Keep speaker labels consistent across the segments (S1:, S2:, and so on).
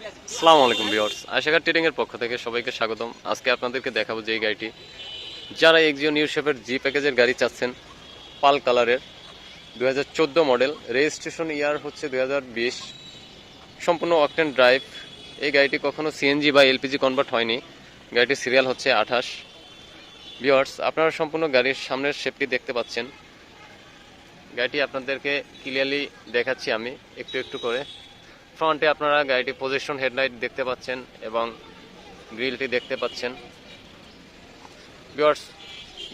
S1: আসসালামু আলাইকুম viewers. আশাকার trading এর পক্ষ থেকে সবাইকে স্বাগতম। আজকে আপনাদেরকে দেখাবো যে এই গাড়িটি। যারা এক্সিও নিউ শেপের জি প্যাকেজের গাড়ি চাচ্ছেন, পাল কালারের দু হাজার চোদ্দ মডেল রেজিস্ট্রেশন ইয়ার হচ্ছে দু হাজার বিশ। সম্পূর্ণ অকটেন ড্রাইভ এই গাড়িটি কখনো সিএনজি বা এলপিজি কনভার্ট হয়নি। গাড়িটির সিরিয়াল হচ্ছে আঠাশ। ভিউয়ার্স, আপনারা সম্পূর্ণ গাড়ির সামনের শেপটি দেখতে পাচ্ছেন। গাড়িটি আপনাদেরকে ক্লিয়ারলি দেখাচ্ছি আমি, একটু একটু করে। ফ্রন্টে আপনারা গাড়িটি পজিশন হেডলাইট দেখতে পাচ্ছেন এবং গ্রিলটি দেখতে পাচ্ছেন। ভিউয়ার্স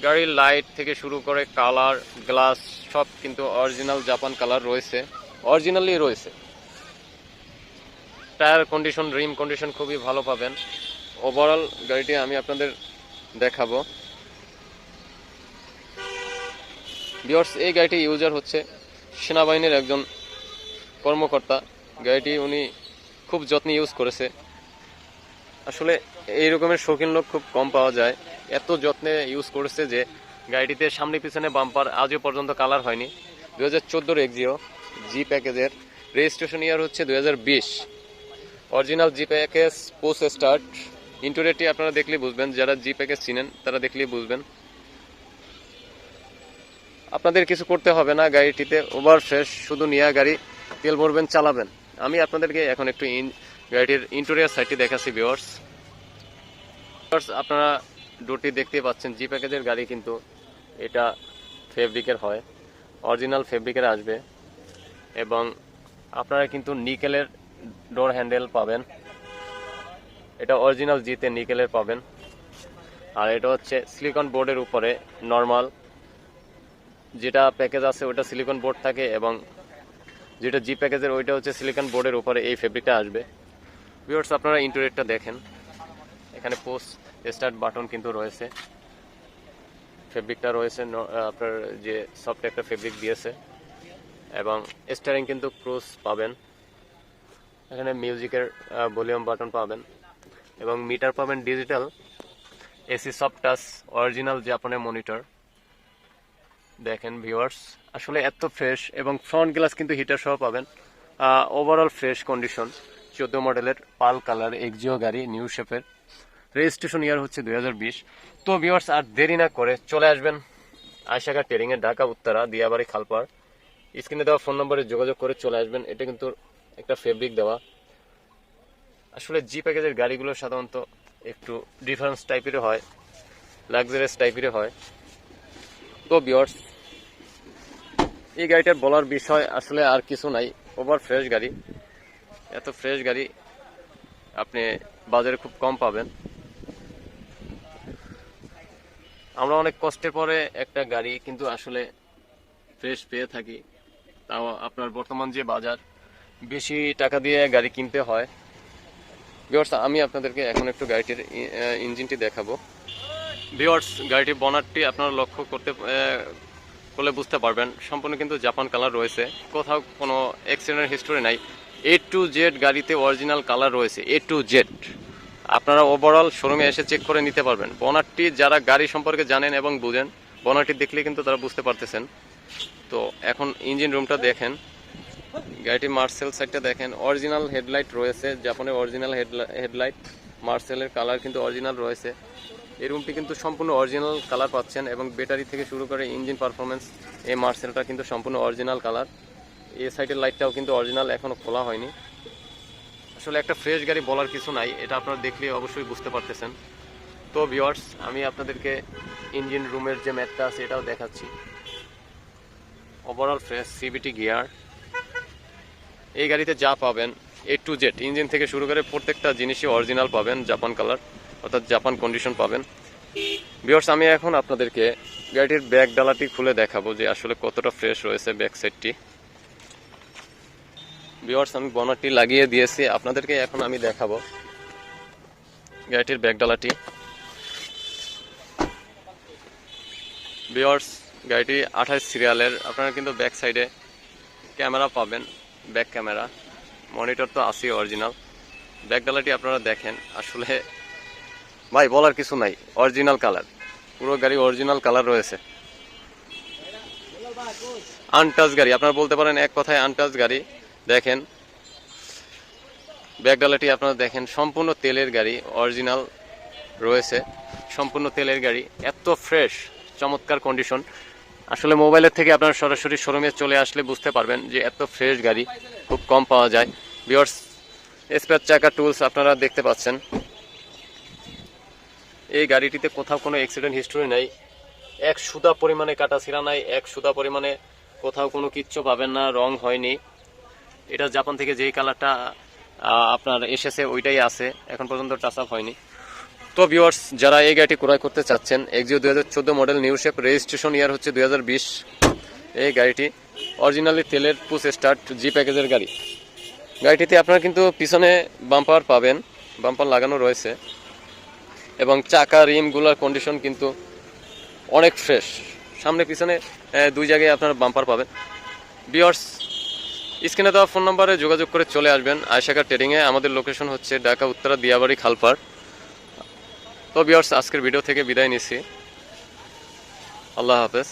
S1: গাড়ির লাইট থেকে শুরু করে কালার গ্লাস সব কিন্তু অরিজিনাল জাপান কালার রয়েছে। অরিজিনালি রয়েছে। টায়ার কন্ডিশন রিম কন্ডিশন খুবই ভালো পাবেন। ওভারঅল গাড়িটি আমি আপনাদের দেখাবো। ভিউয়ার্স এই গাড়িটি ইউজার হচ্ছে সেনাবাহিনীর একজন কর্মকর্তা। গাড়িটি উনি খুব যত্নে ইউজ করেছে। আসলে এই রকমের শৌখিন লোক খুব কম পাওয়া যায়। এত যত্নে ইউজ করেছে যে গাড়িটিতে সামনে পিছনে বাম্পার আজও পর্যন্ত কালার হয়নি। দু হাজার চোদ্দোর এক্সিও জি প্যাকেজের রেজিস্ট্রেশন ইয়ার হচ্ছে দু হাজার বিশ। Original G package post start ইন্টোরিয়ারটি আপনারা দেখলেই বুঝবেন। যারা জি প্যাকেজ চিনেন, তারা দেখলেই বুঝবেন। আপনাদের কিছু করতে হবে না, গাড়িটিতে ওভার ফ্রেশ শুধু নিয়ে গাড়ি তেল ভরবেন, চালাবেন। আমি আপনাদেরকে এখন একটু গাড়িটির ইন্টেরিয়ার সাইডটি দেখাচ্ছি ভিওয়ার্স আপনারা ডোরটি দেখতে পাচ্ছেন। জি প্যাকেজের গাড়ি কিন্তু এটা ফেব্রিকের হয়। অরিজিনাল ফেব্রিকের আসবে। এবং আপনারা কিন্তু নিকেলের ডোর হ্যান্ডেল পাবেন। এটা অরিজিনাল জিতে নিকেলের পাবেন। আর এটা হচ্ছে সিলিকন বোর্ডের উপরে নর্মাল যেটা প্যাকেজ আছে, ওটা সিলিকন বোর্ড থাকে এবং যেটা জি প্যাকেজের ওইটা হচ্ছে সিলিকন বোর্ডের উপরে এই ফেব্রিকটা আসবে। ভিউয়ার্স আপনারা ইন্টারনেটটা দেখেন। এখানে পোস্ট স্টার্ট বাটন কিন্তু রয়েছে। ফেব্রিকটা রয়েছে আপনার যে সফট একটা ফেব্রিক দিয়েছে। এবং স্টারিং কিন্তু ক্রুজ পাবেন। এখানে মিউজিকের ভলিউম বাটন পাবেন। এবং মিটার পাবেন digital AC soft touch original জাপানের মনিটর দেখেন ভিউয়ার্স আসলে এত ফ্রেশ এবং ফ্রন্ট গ্লাস কিন্তু হিটার সহ পাবেন। ওভারঅল ফ্রেশ কন্ডিশন চোদ্দ মডেলের পাল কালার এক্সিও গাড়ি নিউ শেপের রেজিস্ট্রেশন ইয়ার হচ্ছে দুই হাজার বিশ। তো ভিউয়ার্স আর দেরি না করে চলে আসবেন আয়সাগা টেরিং এর ঢাকা, উত্তরা, দিয়াবাড়ি, খালপাড়। স্ক্রিনে দেওয়া ফোন নম্বরে যোগাযোগ করে চলে আসবেন। এটা কিন্তু একটা ফেব্রিক দেওয়া। আসলে জি প্যাকেজের গাড়িগুলো সাধারণত একটু ডিফারেন্স টাইপেরও হয় লাক্সারিয়াস টাইপেরও হয়। তো বিয়ার্স এই গাড়িটার বলার বিষয় আসলে আর কিছু নাই। ওভার ফ্রেশ গাড়ি। এত ফ্রেশ গাড়ি আপনি বাজারে খুব কম পাবেন। আমরা অনেক কষ্টের পরে একটা গাড়ি কিন্তু আসলে ফ্রেশ পেয়ে থাকি। তাও আপনার বর্তমান যে বাজার, বেশি টাকা দিয়ে গাড়ি কিনতে হয়। বিয়ার্স আমি আপনাদেরকে এখন একটু গাড়িটির ইঞ্জিনটি দেখাবো। ভিওয়ার্স গাড়িটির বনারটি আপনারা লক্ষ্য করতে করলে বুঝতে পারবেন। সম্পূর্ণ কিন্তু জাপান কালার রয়েছে। কোথাও কোনো অ্যাক্সিডেন্ট হিস্টোরি নাই। এ টু জেড গাড়িতে অরিজিনাল কালার রয়েছে। এ টু জেড আপনারা ওভারঅল শোরুমে এসে চেক করে নিতে পারবেন। বনারটি যারা গাড়ি সম্পর্কে জানেন এবং বুঝেন বনারটি দেখলে কিন্তু তারা বুঝতে পারতেছেন। তো এখন ইঞ্জিন রুমটা দেখেন। গাড়িটির মার্সেল সাইডটা দেখেন। অরিজিনাল হেডলাইট রয়েছে। জাপানের অরিজিনাল হেডলাইট মার্সেলের কালার কিন্তু অরিজিনাল রয়েছে। এই রুমটি কিন্তু সম্পূর্ণ অরিজিনাল কালার পাচ্ছেন এবং ব্যাটারি থেকে শুরু করে ইঞ্জিন পারফরমেন্স এই মার্সেলটা কিন্তু সম্পূর্ণ অরিজিনাল কালার এই সাইডের লাইটটাও কিন্তু অরিজিনাল এখনও খোলা হয়নি। আসলে একটা ফ্রেশ গাড়ি বলার কিছু নাই, এটা আপনারা দেখলে অবশ্যই বুঝতে পারতেছেন। তো ভিওয়ার্স আমি আপনাদেরকে ইঞ্জিন রুমের যে ম্যাটটা আছে, এটাও দেখাচ্ছি। ওভারঅল ফ্রেশ সিবিটি গিয়ার এই গাড়িতে যা পাবেন এ টু জেড ইঞ্জিন থেকে শুরু করে প্রত্যেকটা জিনিসই অরিজিনাল পাবেন জাপান কালার অর্থাৎ জাপান কন্ডিশন পাবেন। বিয়ার্স আমি এখন আপনাদেরকে গাড়িটির ব্যাক ডালাটি খুলে দেখাবো যে আসলে কতটা ফ্রেশ রয়েছে ব্যাক সাইডটি বিয়ার্স আমি বনারটি লাগিয়ে দিয়েছি। আপনাদেরকে এখন আমি দেখাবো গাড়িটির ব্যাক ডালাটি। বিয়ার্স গাড়িটি আঠাশ সিরিয়ালের আপনারা কিন্তু ব্যাক সাইডে ক্যামেরা পাবেন ব্যাক ক্যামেরা মনিটর তো আসি অরিজিনাল ব্যাক ডালাটি আপনারা দেখেন, আসলে ভাই, বলার কিছু নাই অরিজিনাল কালার পুরো গাড়ি অরিজিনাল কালার রয়েছে। আনটাচ গাড়ি, আপনারা বলতে পারেন এক কথায় আনটাচ গাড়ি। দেখেন ব্যাগডালাটি আপনারা দেখেন, সম্পূর্ণ তেলের গাড়ি অরিজিনাল রয়েছে। সম্পূর্ণ তেলের গাড়ি, এত ফ্রেশ চমৎকার কন্ডিশন আসলে মোবাইলের থেকে আপনারা সরাসরি শোরুমে চলে আসলে বুঝতে পারবেন যে এত ফ্রেশ গাড়ি, খুব কম পাওয়া যায়। বিয়ার্স স্পেয়ার চাকা টুলস আপনারা দেখতে পাচ্ছেন। এই গাড়িটিতে কোথাও কোনো অ্যাক্সিডেন্ট হিস্টোরি নেই। এক সুদা পরিমাণে কাটা ছিঁড়া নাই, এক সুদা পরিমাণে কোথাও কোনো কিচ্ছু পাবেন না, রং হয়নি। এটা জাপান থেকে যেই কালারটা আপনার এসেছে ওইটাই আছে, এখন পর্যন্ত টাচ আপ হয়নি। তো ভিওয়ার্স যারা এই গাড়িটি ক্রয় করতে চাচ্ছেন এক্সিও দু হাজার চোদ্দ model new shape registration year হচ্ছে দু হাজার বিশ। এই গাড়িটি অরিজিনালি তেলের পুস স্টার্ট জি প্যাকেজের গাড়ি। গাড়িটিতে আপনারা কিন্তু পিছনে বাম্পার পাবেন বাম্পার লাগানো রয়েছে। এবং চাকা রিমগুলোর কন্ডিশন কিন্তু অনেক ফ্রেশ সামনে, পিছনে দুই জায়গায় আপনারা বাম্পার পাবেন। বিয়ার্স স্ক্রিনে দেওয়া ফোন নাম্বারে যোগাযোগ করে চলে আসবেন। আয়সাকা ট্রেডিংয়ে আমাদের লোকেশন হচ্ছে ঢাকা, উত্তরা, দিয়াবাড়ি, খালপাড়। তো বিয়ার্স আজকের ভিডিও থেকে বিদায় নিচ্ছি। আল্লাহ হাফেজ।